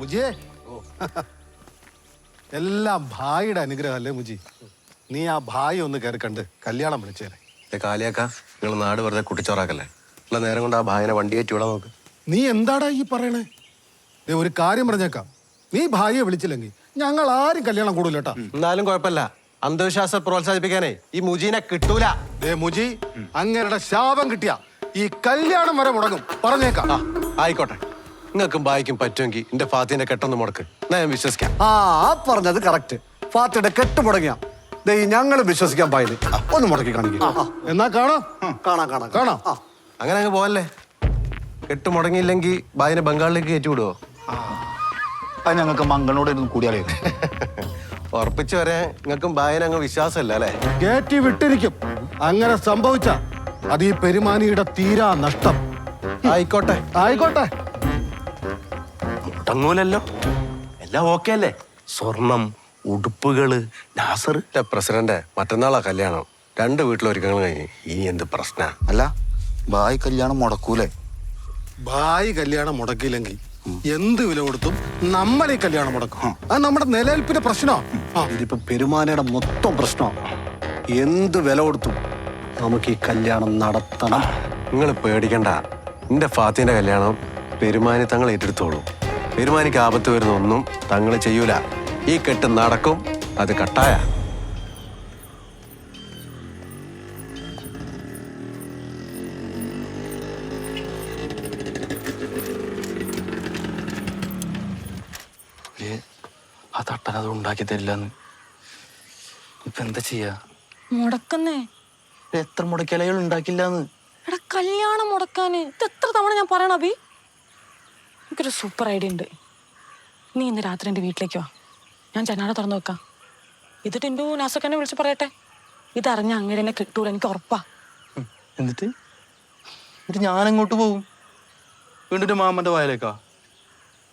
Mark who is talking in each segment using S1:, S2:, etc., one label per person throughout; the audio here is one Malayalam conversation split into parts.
S1: മുജിയെ എല്ലാം ഭായിയുടെ അനുഗ്രഹം അല്ലേ മുജി? നീ ആ ഭായി ഒന്ന് കയറി കണ്ട് കല്യാണം വിളിച്ചേരെ.
S2: കാലിയാക്ക നിങ്ങൾ നാട് വെറുതെ കുട്ടിച്ചോറാക്കല്ലേ? ഉള്ള നേരം കൊണ്ട് ആ ഭായനെ വണ്ടി കയറ്റി വിടാൻ നോക്ക്.
S1: നീ എന്താടാ ഈ പറയണേ? ദേ ഒരു കാര്യം പറഞ്ഞേക്കാം. നീ ഭാര്യയെ വിളിച്ചില്ലെങ്കിൽ ഞങ്ങൾ ആരും കല്യാണം കൂടില്ല കേട്ടാ
S2: എന്നാലും കുഴപ്പമില്ല. അന്ധവിശ്വാസം പ്രോത്സാഹിപ്പിക്കാനേ ഈ മുജീനെ കിട്ടൂല.
S1: ദേ മുജി അങ്ങനെ ശാപം കിട്ടിയ ഈ കല്യാണം വരെ മുടങ്ങും. പറഞ്ഞേക്കാം.
S2: ആ ആയിക്കോട്ടെ. നിങ്ങൾക്കും ഭായിക്കും പറ്റുമെങ്കിൽ എന്റെ ഫാത്തിന്റെ കെട്ടൊന്ന് മുടക്ക്. എന്നാ ഞാൻ വിശ്വസിക്കാം.
S3: ആ ആ പറഞ്ഞത് കറക്റ്റ് ഫാത്തിയുടെ കെട്ട് മുടങ്ങിയ. ദേ ഞങ്ങൾ വിശ്വസിക്കാൻ പായത് ഒന്ന് മുടക്കി കാണിക്കും.
S1: എന്നാ കാണാം.
S3: കാണാം കാണാം.
S1: കാണാം.
S3: ആ.
S2: അങ്ങനെ അങ്ങ് പോവല്ലേ? കെട്ട് മുടങ്ങിയില്ലെങ്കിൽ ഭായിനെ ബംഗാളിലേക്ക് കയറ്റി വിടുവോ?
S4: അത് ഞങ്ങൾക്ക് മംഗളോട് ഇരുന്ന് കൂടിയാലേ
S2: ഉറപ്പിച്ചു വരെ നിങ്ങൾക്കും ഭായനെ അങ്ങ് വിശ്വാസമല്ല അല്ലേ?
S1: കേറ്റി വിട്ടിരിക്കും. അങ്ങനെ സംഭവിച്ച അത് ഈ പെരുമാനിയുടെ തീരാ നഷ്ടം.
S2: ആയിക്കോട്ടെ.
S1: ആയിക്കോട്ടെ.
S4: മുടങ്ങൂലല്ലോ എല്ലാം ഓക്കെ അല്ലേ? സ്വർണം ഉടുപ്പുകൾ നാസർ.
S2: പ്രസിഡന്റ് മറ്റന്നാളാ കല്യാണം. രണ്ട് വീട്ടിലൊരുക്കങ്ങൾ കഴിഞ്ഞ് ഇനി എന്ത് പ്രശ്ന?
S4: അല്ല ബായ് കല്യാണം മുടക്കൂലേ?
S1: ഭായി കല്യാണം മുടക്കിയില്ലെങ്കിൽ എന്ത് വില കൊടുത്തും നമ്മളെ കല്യാണം മുടക്കും. അത് നമ്മുടെ നിലനിൽപ്പിന്റെ പ്രശ്നമാണ് ആ.
S3: ഇതിപ്പോ പെരുമാനയുടെ മൊത്തം പ്രശ്നമാണ് എന്ത് വില കൊടുത്തും നമുക്ക് ഈ കല്യാണം നടത്തണം.
S2: നിങ്ങൾ പേടിക്കണ്ട. എന്റെ ഫാത്തിന്റെ കല്യാണം പെരുമാനി തങ്ങൾ ഏറ്റെടുത്തോളൂ. പെരുമാനിക്ക് ആപത്ത് വരുന്ന ഒന്നും തങ്ങൾ ചെയ്യൂല. ഈ കെട്ട് നടക്കും അത് കട്ടായ
S4: ആ തട്ടൻ അത് ഉണ്ടാക്കി തരില്ലെന്ന്. ഇപ്പൊ എന്താ ചെയ്യാ?
S5: മുടക്കുന്നേ.
S4: എത്ര മുടക്കിയാലും അയാൾ ഉണ്ടാക്കില്ലാന്ന്.
S5: എടാ കല്യാണം മുടക്കാന്. ഇത് എത്ര തവണ ഞാൻ പറയണ അഭി? എനിക്കൊരു സൂപ്പർ ഐഡിയ ഉണ്ട്. നീ ഇന്ന് രാത്രി എന്റെ വീട്ടിലേക്ക് വാ. ഞാൻ ചെന്നാട തുറന്നു വെക്കാം. ഇത് ടിൻഡു നാസക്കനെ വിളിച്ച് പറയട്ടെ. ഇതറിഞ്ഞ അങ്ങനെ എന്നെ കിട്ടൂല എനിക്ക് ഉറപ്പാ.
S4: എന്നിട്ട്? എന്നിട്ട് ഞാൻ അങ്ങോട്ട് പോകും വീണ്ടും മാമന്റെ വായലേക്കാ?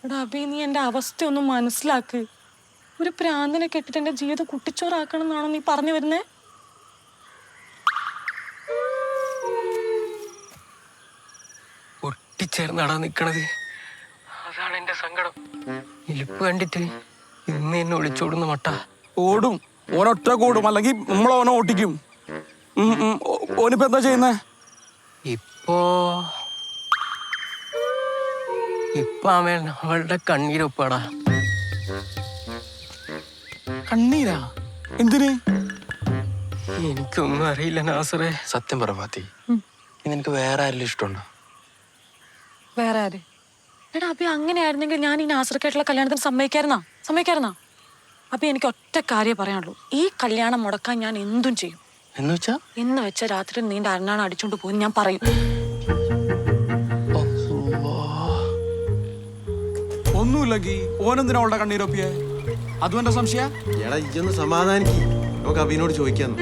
S5: എടാ അഭി നീ എന്റെ അവസ്ഥ ഒന്ന് മനസ്സിലാക്ക്. ഒരു പ്രാന്തിനെ കെട്ടിട്ട് എന്റെ ജീവിതം കുട്ടിച്ചോറാക്കണം എന്നാണോ നീ പറഞ്ഞു വരുന്നേ?
S6: ഒട്ടിച്ചേർന്നാടാ നിക്കണത്. അതാണ് എന്റെ സങ്കടം. ഇലിപ്പ് കണ്ടിട്ട് ഇന്ന് എന്നെ ഒളിച്ചോടുന്ന മട്ട.
S7: ഓടും. ഓനൊറ്റ കൂടും. അല്ലെങ്കിൽ നമ്മൾ ഓനെ ഓട്ടിക്കും. ഉം, ഉം. ഓ- ഓനിപ്പോ എന്താ ചെയ്യുന്നേ?
S6: ഇപ്പോ ഇപ്പൊ അവൻ അവളുടെ കണ്ണീരൊപ്പാടാ
S7: കണ്ണീരാ? എന്തിന്?
S6: എനിക്കൊന്നും അറിയില്ല നാസറേ.
S4: സത്യം പറ ഫാത്തി. നിനക്ക് വേറെ ആരെങ്കിലും ഇഷ്ടമുണ്ടോ?
S5: വേറെ ആര്? എടാ അഭി അങ്ങനെയായിരുന്നെങ്കിൽ ഞാൻ ഈ നാസർക്കായിട്ടുള്ള കല്യാണത്തിന് സമ്മതിക്കായിരുന്നാ? സമ്മതിക്കായിരുന്നാ? അപ്പൊ എനിക്ക് ഒറ്റ കാര്യം പറയാനുള്ളൂ. ഈ കല്യാണം മുടക്കാൻ ഞാൻ എന്തും ചെയ്യും.
S4: എന്ന് വെച്ചാ?
S5: എന്ന് വെച്ച രാത്രി നീണ്ട അരണാണ് അടിച്ചോണ്ട് പോകും ഞാൻ പറയും.
S7: ഒന്നുമില്ലെങ്കിൽ ഓനെന്തിനാ അവളുടെ കണ്ണീരൊപ്പിയെ? അതും എന്റെ സംശയ?
S2: എടാ ഇജൊന്ന് സമാധാനിക്ക്. നമുക്ക് അബീനോട് ചോദിക്കാന്ന്.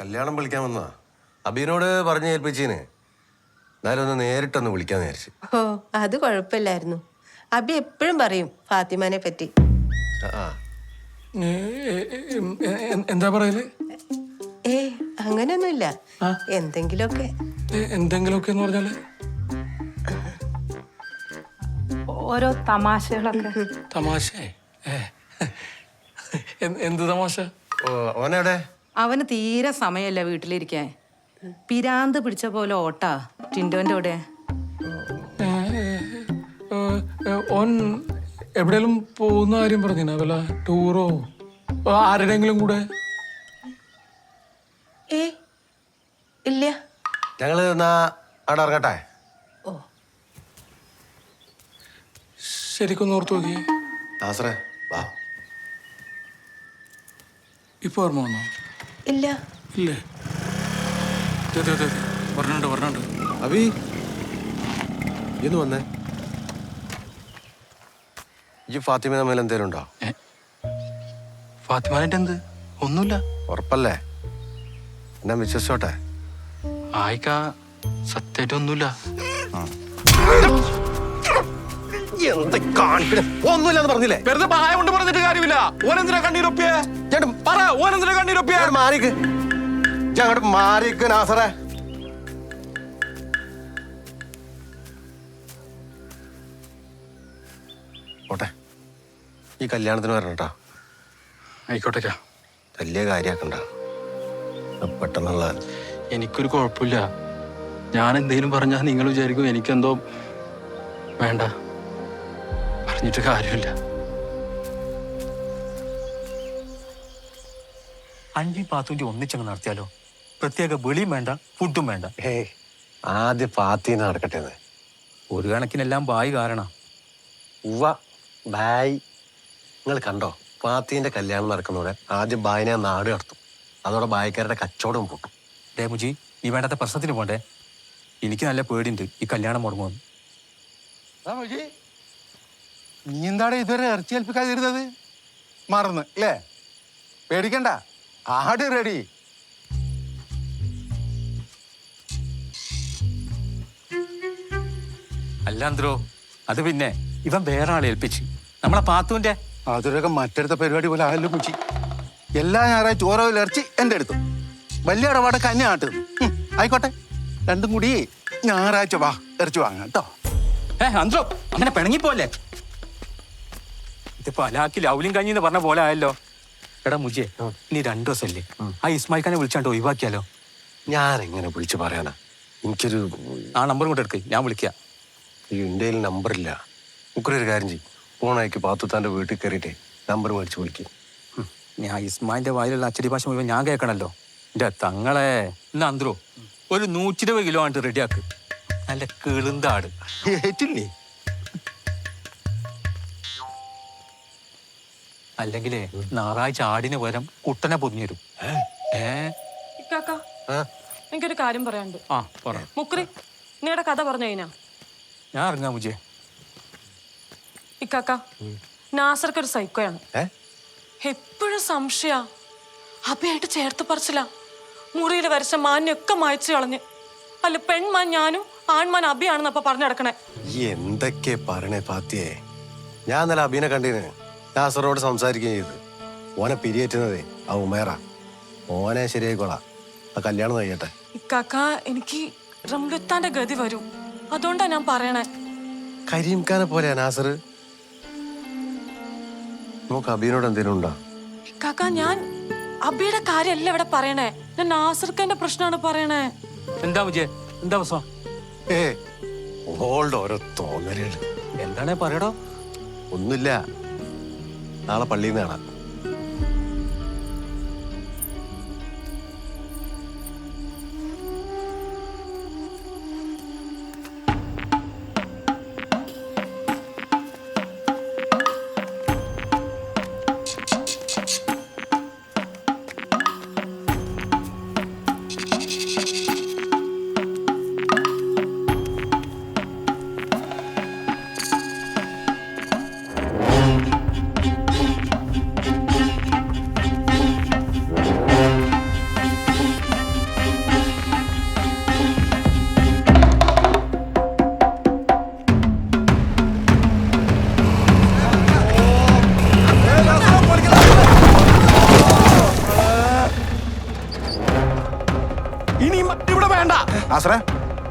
S2: കല്യാണം വിളിക്കാൻ വന്നാ അബീനോട് പറഞ്ഞു ഏൽപ്പിച്ചീന്. എന്നാലും ഒന്ന് നേരിട്ടൊന്ന് വിളിക്കാന്ന് വിചാരിച്ചു.
S8: ഓ അത് കുഴപ്പമില്ലായിരുന്നു. അബി എപ്പോഴും പറയും ഫാത്തിമാനെ പറ്റി.
S6: എന്താ പറയൽ?
S8: ഏ അങ്ങനെയൊന്നുമില്ല എന്തെങ്കിലുമൊക്കെ.
S6: എന്തെങ്കിലുമൊക്കെ എന്ന് പറഞ്ഞാൽ?
S9: ഓരോ തമാശകളൊക്കെ.
S6: തമാശ? എന്ത് തമാശ?
S2: ഓനെവിടെ?
S9: അവന് തീരെ സമയമല്ല വീട്ടിലിരിക്കാൻ. പിരാന്ത് പിടിച്ച പോലെ ഓട്ടാ ടിൻഡോന്റെ കൂടെ
S6: ഓൻ എവിടെയെങ്കിലും പോകുന്ന കാര്യം പറഞ്ഞിനാ? വല്ല ടൂറോ? ആരുടെങ്കിലും കൂടെ?
S8: ഏ ഇല്ല.
S2: എന്നാ അവിടെ ഇറങ്ങട്ടെ?
S6: ശരിക്കും ഓർത്ത് നോക്കിയേ
S2: ദാസറേ വാ.
S7: ഇപ്പൊ ഓർമ്മ വന്നോ?
S8: ഇല്ല.
S7: ഇല്ലേ? അഭി എന്ന് പറഞ്ഞിട്ടുണ്ട് പറഞ്ഞിട്ടുണ്ട്.
S2: അബി ഇന്ന് വന്നേ. ഈ ഫാത്തിമ തമ്മിൽ എന്തേലും ഉണ്ടോ?
S4: ഫാത്തിമാനായിട്ട് എന്ത് ഒന്നുമില്ല.
S2: ഉറപ്പല്ലേ? എന്നാ വിശ്വസിച്ചോട്ടെ.
S4: ആയിക്ക സത്യമായിട്ട് ഒന്നുമില്ല.
S2: ഒന്നുമില്ലെന്ന് പറഞ്ഞില്ലേ?
S7: വെറുതെ പ്രായം കൊണ്ട് പറഞ്ഞിട്ട് കാര്യമില്ല. ഓനെന്തിനാ കണ്ണീരൊപ്പിയേ?
S2: ചേട്ടൻ
S7: പറ ഓനെന്തിനാ കണ്ണീരൊപ്പിയേ?
S2: അങ്ങോട്ട് മാറിക്ക്. ഇജ്ജ് അങ്ങോട്ട് മാറിക്ക് നാസറേ. ഈ കല്യാണത്തിന് വരണം ആയിക്കോട്ടേക്കാ.
S4: ആയിക്കോട്ടെ
S2: വലിയ കാര്യാക്കണ്ട. പെട്ടെന്നുള്ള
S4: എനിക്കൊരു കുഴപ്പമില്ല. ഞാൻ എന്തെങ്കിലും പറഞ്ഞാൽ നിങ്ങൾ വിചാരിക്കും എനിക്കെന്തോ വേണ്ട. പറഞ്ഞിട്ട് കാര്യമില്ല.
S10: അഞ്ചി പാത്തുവിന്റെ ഒന്നിച്ചങ്ങ് നടത്തിയാലോ? പ്രത്യേക വെളിയും വേണ്ട ഫുഡും വേണ്ട.
S2: ഹേ ആദ്യ പാത്തി നടക്കട്ടെ
S10: ഒരു കണക്കിനെല്ലാം ബായി കാരണം.
S2: ഉവ്വ ബായ് നിങ്ങൾ കണ്ടോ? പാത്തിന്റെ കല്യാണം നടക്കുന്നതോടെ ആദ്യം ബായിനെ നാട് കടത്തും. അതോടെ ബായിക്കാരുടെ കച്ചവടം പൊട്ടും.
S10: രേമുജി ഈ വേണ്ടാത്ത പ്രശ്നത്തിന് പോണ്ടേ? എനിക്ക് നല്ല പേടിയുണ്ട് ഈ കല്യാണം മുടങ്ങുമെന്ന്
S4: നീ എന്താണ് ഇതുവരെ ഇറച്ചി ഏൽപ്പിക്കാതിരുന്നത്? മറന്ന് അല്ലേ? പേടിക്കണ്ട ആട് റെഡി
S10: അല്ലാന്ത്രോ അത് പിന്നെ ഇവൻ വേറെ ആളെ ഏൽപ്പിച്ച്. നമ്മളെ പാത്തുവിന്റെ
S4: അതൊരൊക്കെ മറ്റടുത്ത പരിപാടി പോലെ ആയല്ലോ കുച്ചി. എല്ലാ ഞായറാഴ്ച ഓരോ ഇറച്ചി എന്റെ അടുത്ത്. വലിയ ഇടപാടൊക്കെ അന്നെ ആട്ടുന്നു ആയിക്കോട്ടെ. രണ്ടും കൂടി ഞായറാഴ്ച വാ ഇറച്ചി വാങ്ങാം കേട്ടോ.
S10: ഏ അന്ത്രോ അങ്ങനെ പിണങ്ങിപ്പോലെ ഇതിപ്പോ അലാക്കി ലൗലിയും കഞ്ഞി എന്ന് പറഞ്ഞ പോലെ ആയല്ലോ. എടാ മുജിയെ നീ രണ്ടു ദിവസമല്ലേ? ആ. ഇസ്മായിൽ ഖാനെ വിളിച്ചാണ്ട് ഒഴിവാക്കിയാലോ?
S2: ഞാൻ എങ്ങനെ വിളിച്ചു പറയാനാ? എനിക്കൊരു
S10: ആ നമ്പർ കൊണ്ട് എടുക്ക് ഞാൻ വിളിക്കാം.
S2: ഈ ഇന്ത്യയിൽ നമ്പറില്ല. നമുക്കൊരു കാര്യം ചെയ്യും. ഫോണയക്ക് പാത്തുത്താന്റെ വീട്ടിൽ കയറിയിട്ടേ നമ്പർ മേടിച്ച് വിളിക്കും.
S10: ഞാൻ ഇസ്മായിന്റെ വായിലുള്ള അച്ചടി ഭാഷ മുഴുവൻ ഞാൻ കേൾക്കണല്ലോ. എന്റെ തങ്ങളെ എന്നാ അന്ത്രോ ഒരു നൂറ്റി ഇരുപത് കിലോ ആണ്ട് റെഡിയാക്ക്. നല്ല കിളുന്താട്.
S4: ഏറ്റില്ലേ?
S10: അല്ലെങ്കിലേ ഞായറാഴ്ച ആടിന് പകരം കുട്ടനെ പൊതിഞ്ഞു തരും ഏ?
S5: ഇക്കാക്ക എനിക്കൊരു കാര്യം പറയാനുണ്ട്.
S10: ആ പറ.
S5: മുക്രി നിങ്ങളുടെ കഥ പറഞ്ഞു കഴിഞ്ഞാ?
S10: ഞാൻ ഇറങ്ങാം മുജേ
S5: ഇക്കാക്ക നാസർക്ക് ഒരു സൈക്കോയാണ് എപ്പോഴും സംശയ. അഭയായിട്ട് ചേർത്ത് പറിച്ചില്ല മുറിയിൽ വരച്ച മാനൊക്കെ മായച്ചു കളഞ്ഞ്. അല്ല പെൺമാൻ ഞാനും ആൺമാൻ അഭിയാണെന്ന് അപ്പൊ പറഞ്ഞു നടക്കണേ.
S2: എന്തൊക്കെ പറയണേ പാത്തിയെ. ഞാൻ ഇന്നലെ അഭിനെ കണ്ടിന്. നാസറോട് സംസാരിക്കുകയും ചെയ്തു. ഓനെ പിരിയേറ്റുന്നതേ ആ ഉമേറ. ഓനെ ശരിയായിക്കോളാം. ആ കല്യാണം കഴിയട്ടെ.
S5: ഇക്കാക്ക എനിക്ക് റംലുത്താന്റെ ഗതി വരും. അതുകൊണ്ടാ ഞാൻ പറയണേ.
S2: കരീംഖാനെ പോലെയാ നാസർ നമുക്ക് അബിയോട് എന്തെങ്കിലും ഉണ്ടോ?
S5: കാക്ക ഞാൻ അബിയുടെ കാര്യമല്ല ഇവിടെ പറയണേ. ഞാൻ നാസർക്കന്റെ പ്രശ്നമാണ് പറയണേ.
S10: എന്താ വിജയ? എന്താ പ്രശ്നം?
S2: ഏ ഓളുടെ ഓരോ തോന്നലുകൾ.
S10: എന്താണേ പറയടോ?
S2: ഒന്നുമില്ല. നാളെ പള്ളിയിൽ നിന്ന് കാണാം.
S4: ആശ്രേ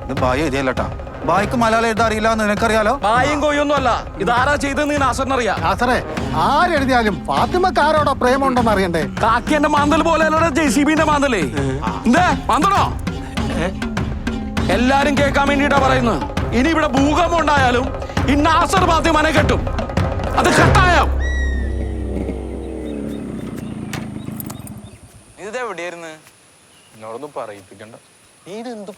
S4: ഇത് ബായി എഴുതിയല്ലട്ടാ. ബായിക്ക് മലയാളം എഴുതാൻ അറിയില്ല എന്ന് നിനക്കറിയാലോ
S7: ബായും കൊയ്യൊന്നും അല്ല ഇതാരാ ചെയ്തെന്ന് നാസറിനറിയാം?
S1: നാസറേ ആരെഴുതിയാലും ഫാത്തിമക്ക് ആരോടോ പ്രേമുണ്ടെന്ന് അറിയണ്ടേ?
S7: കാക്കിന്റെ മാന്തൽ പോലെ ജെ സി ബിന്റെ മാന്തലേ. എന്തേ മാന്തണോ എല്ലാരും കേൾക്കാൻ വേണ്ടിട്ടാ പറയുന്നത്. ഇനി ഇവിടെ ഭൂകമ്പം ഉണ്ടായാലും ഈ നാസർ ഫാത്തിമനെ കെട്ടും. അത് കെട്ടായോ
S4: ഇതെവിടെയായിരുന്നു? എന്നോടൊന്നും പറയിപ്പിക്കണ്ട. നീ ഇത് എന്ത്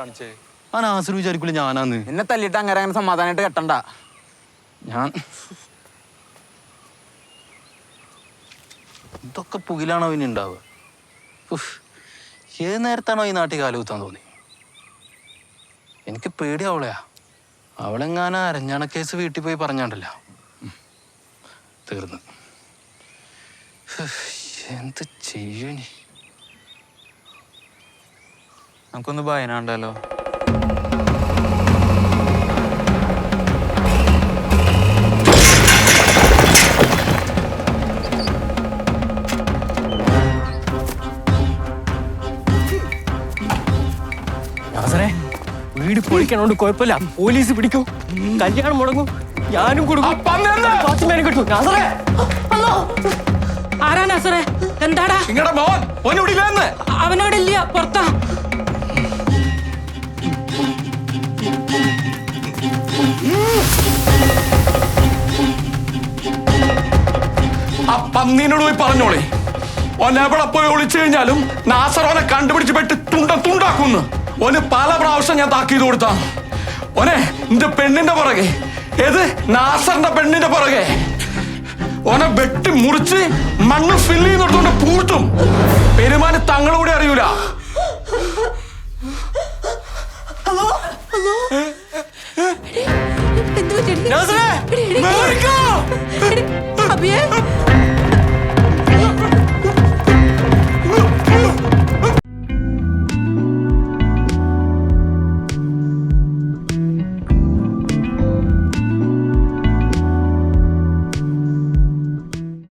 S4: കാണിച്ചേ? ആ നാസർ വിചാരിക്കൂല ഞാനാന്ന്.
S7: എന്നെ തല്ലിട്ട് അങ്ങനെ അങ്ങനെ സമാധാനമായിട്ട് കെട്ടണ്ട.
S4: ഞാൻ ഇതൊക്കെ പുകിലാണോ ഇനി ഉണ്ടാവുക? ഏത് നേരത്താണോ ഈ നാട്ടിൽ കാലുകുത്താൻ തോന്നി? എനിക്ക് പേടി അവളെയാ. അവളെങ്ങാനും അരഞ്ഞാണ കേസ് വീട്ടിൽ പോയി പറഞ്ഞാണ്ടല്ല. തീർന്നു.
S6: തീർന്ന് എന്ത് ചെയ്യൂനി
S10: നമുക്കൊന്ന് ഭയനാണ്ടല്ലോ.
S11: വീട് പൊളിക്കണോണ്ട് കുഴപ്പമില്ല. പോലീസ് പിടിക്കൂ. കല്യാണം മുടങ്ങും. ഞാനും കൊടുക്കും. ആരാണ് കിട്ടും.
S9: ആരാ നസറേ? എന്താടാ?
S7: നിങ്ങളുടെ മോൻ.
S9: ഇല്ല. പുറത്താ.
S7: ആ പന്നീനോട് പോയി പറഞ്ഞോളെ ഒന്നെവിടെ പോയി ഒളിച്ചു കഴിഞ്ഞാലും നാസർ ഓനെ കണ്ടുപിടിച്ച് പെട്ട് തുണ്ട തുണ്ടാക്കുന്നു ഓന് പല പ്രാവശ്യം ഞാൻ താക്കീത് കൊടുത്താ ഓനെ നിന്റെ പെണ്ണിന്റെ പുറകെ ഏത് നാസറിന്റെ പെണ്ണിന്റെ പുറകെ ഓനെ വെട്ടി മുറിച്ച് മണ്ണ് ഫില്ല് ചെയ്യുന്നിടത്തോണ്ട് പൂഴ്ത്തും പെരുമാന് തങ്ങളൂടെ അറിയൂല
S8: എന്ത്